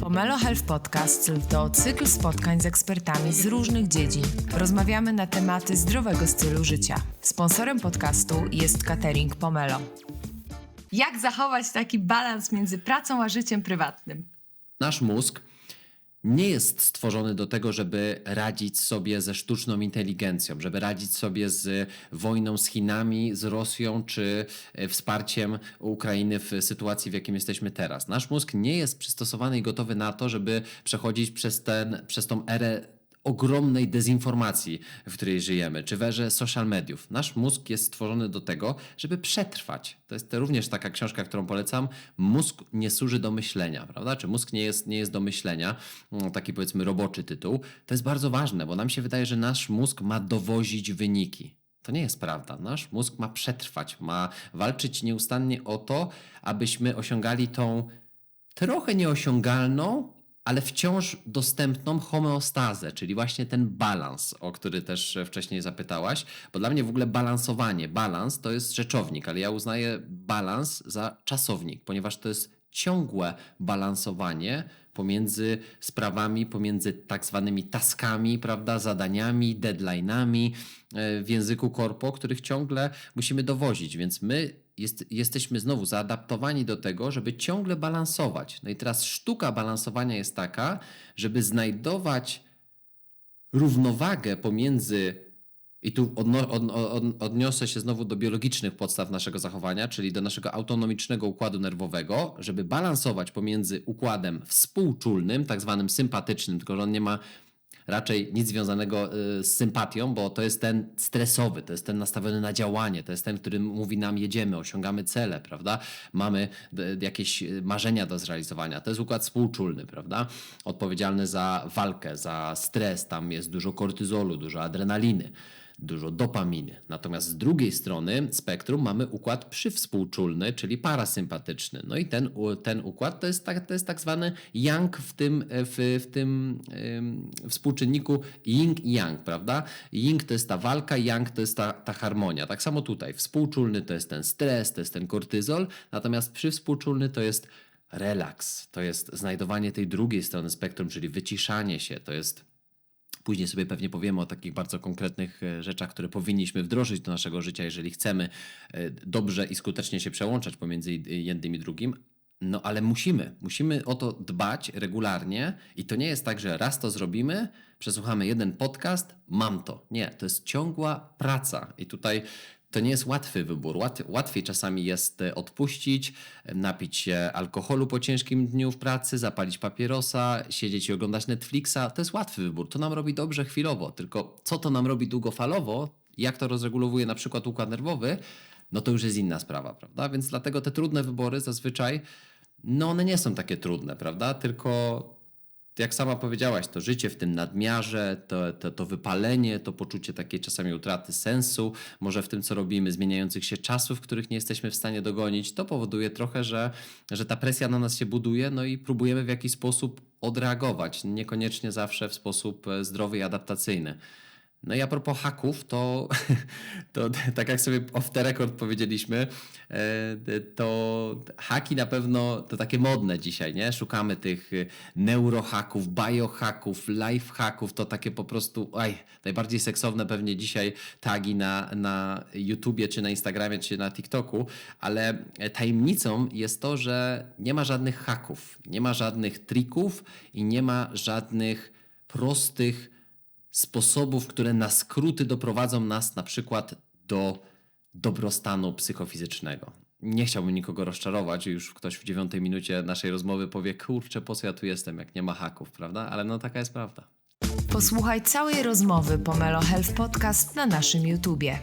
Pomelo Health Podcast to cykl spotkań z ekspertami z różnych dziedzin. Rozmawiamy na tematy zdrowego stylu życia. Sponsorem podcastu jest catering Pomelo. Jak zachować taki balans między pracą a życiem prywatnym? Nasz mózg nie jest stworzony do tego, żeby radzić sobie ze sztuczną inteligencją, żeby radzić sobie z wojną z Chinami, z Rosją czy e, wsparciem Ukrainy w sytuacji, w jakim jesteśmy teraz. Nasz mózg nie jest przystosowany i gotowy na to, żeby przechodzić przez, ten, przez tą erę ogromnej dezinformacji, w której żyjemy, czy w erze social mediów. Nasz mózg jest stworzony do tego, żeby przetrwać. To jest również taka książka, którą polecam. Mózg nie służy do myślenia, prawda? Czy mózg nie jest, nie jest do myślenia? No, taki powiedzmy roboczy tytuł. To jest bardzo ważne, bo nam się wydaje, że nasz mózg ma dowozić wyniki. To nie jest prawda. Nasz mózg ma przetrwać, ma walczyć nieustannie o to, abyśmy osiągali tą trochę nieosiągalną, ale wciąż dostępną homeostazę, czyli właśnie ten balans, o który też wcześniej zapytałaś, bo dla mnie w ogóle balansowanie, balans to jest rzeczownik, ale ja uznaję balans za czasownik, ponieważ to jest ciągłe balansowanie pomiędzy sprawami, pomiędzy tak zwanymi taskami, prawda, zadaniami, deadline'ami e, w języku korpo, których ciągle musimy dowozić, więc my jest, jesteśmy znowu zaadaptowani do tego, żeby ciągle balansować. No i teraz sztuka balansowania jest taka, żeby znajdować równowagę pomiędzy i tu odno, od, od, odniosę się znowu do biologicznych podstaw naszego zachowania, czyli do naszego autonomicznego układu nerwowego, żeby balansować pomiędzy układem współczulnym, tak zwanym sympatycznym, tylko że on nie ma raczej nic związanego y, z sympatią, bo to jest ten stresowy, to jest ten nastawiony na działanie, to jest ten, który mówi nam jedziemy, osiągamy cele, prawda? Mamy jakieś y, marzenia do zrealizowania. To jest układ współczulny, prawda? Odpowiedzialny za walkę, za stres, tam jest dużo kortyzolu, dużo adrenaliny dużo dopaminy. Natomiast z drugiej strony spektrum mamy układ przywspółczulny, czyli parasympatyczny. No i ten, ten układ to jest tak, to jest tak zwany yang w tym, w, w tym współczynniku yin i yang, prawda? Yin to jest ta walka, yang to jest ta, ta harmonia. Tak samo tutaj. Współczulny to jest ten stres, to jest ten kortyzol, natomiast przywspółczulny to jest relaks, to jest znajdowanie tej drugiej strony spektrum, czyli wyciszanie się, to jest Później sobie pewnie powiemy o takich bardzo konkretnych e, rzeczach, które powinniśmy wdrożyć do naszego życia, jeżeli chcemy e, dobrze i skutecznie się przełączać pomiędzy jednym i drugim. No ale musimy, musimy o to dbać regularnie i to nie jest tak, że raz to zrobimy, przesłuchamy jeden podcast, mam to. Nie, to jest ciągła praca i tutaj to nie jest łatwy wybór. łatwiej czasami jest e, odpuścić, e, napić się alkoholu po ciężkim dniu w pracy, zapalić papierosa, siedzieć i oglądać Netflixa. To jest łatwy wybór. To nam robi dobrze chwilowo. Tylko co to nam robi długofalowo, jak to rozregulowuje na przykład układ nerwowy, no to już jest inna sprawa, prawda? Więc dlatego te trudne wybory zazwyczaj, no one nie są takie trudne, prawda? Tylko jak sama powiedziałaś, to życie w tym nadmiarze, to, to, to wypalenie, to poczucie takiej czasami utraty sensu, może w tym, co robimy, zmieniających się czasów, których nie jesteśmy w stanie dogonić, to powoduje trochę, że, że ta presja na nas się buduje, no i próbujemy w jakiś sposób odreagować, niekoniecznie zawsze w sposób e, zdrowy i adaptacyjny. No i a propos haków, to, to tak jak sobie off the record powiedzieliśmy, e, to haki na pewno to takie modne dzisiaj, nie? Szukamy tych neurohaków, biohaków, lifehaków, to takie po prostu, aj, najbardziej seksowne pewnie dzisiaj tagi na, na YouTubie, czy na Instagramie, czy na TikToku, ale tajemnicą jest to, że nie ma żadnych haków, nie ma żadnych trików i nie ma żadnych prostych sposobów, które na skróty doprowadzą nas na przykład do dobrostanu psychofizycznego. Nie chciałbym nikogo rozczarować, już ktoś w dziewiątej minucie naszej rozmowy powie, kurczę, po co ja tu jestem, jak nie ma haków, prawda? Ale no taka jest prawda. Posłuchaj całej rozmowy Pomelo Health Podcast na naszym YouTubie.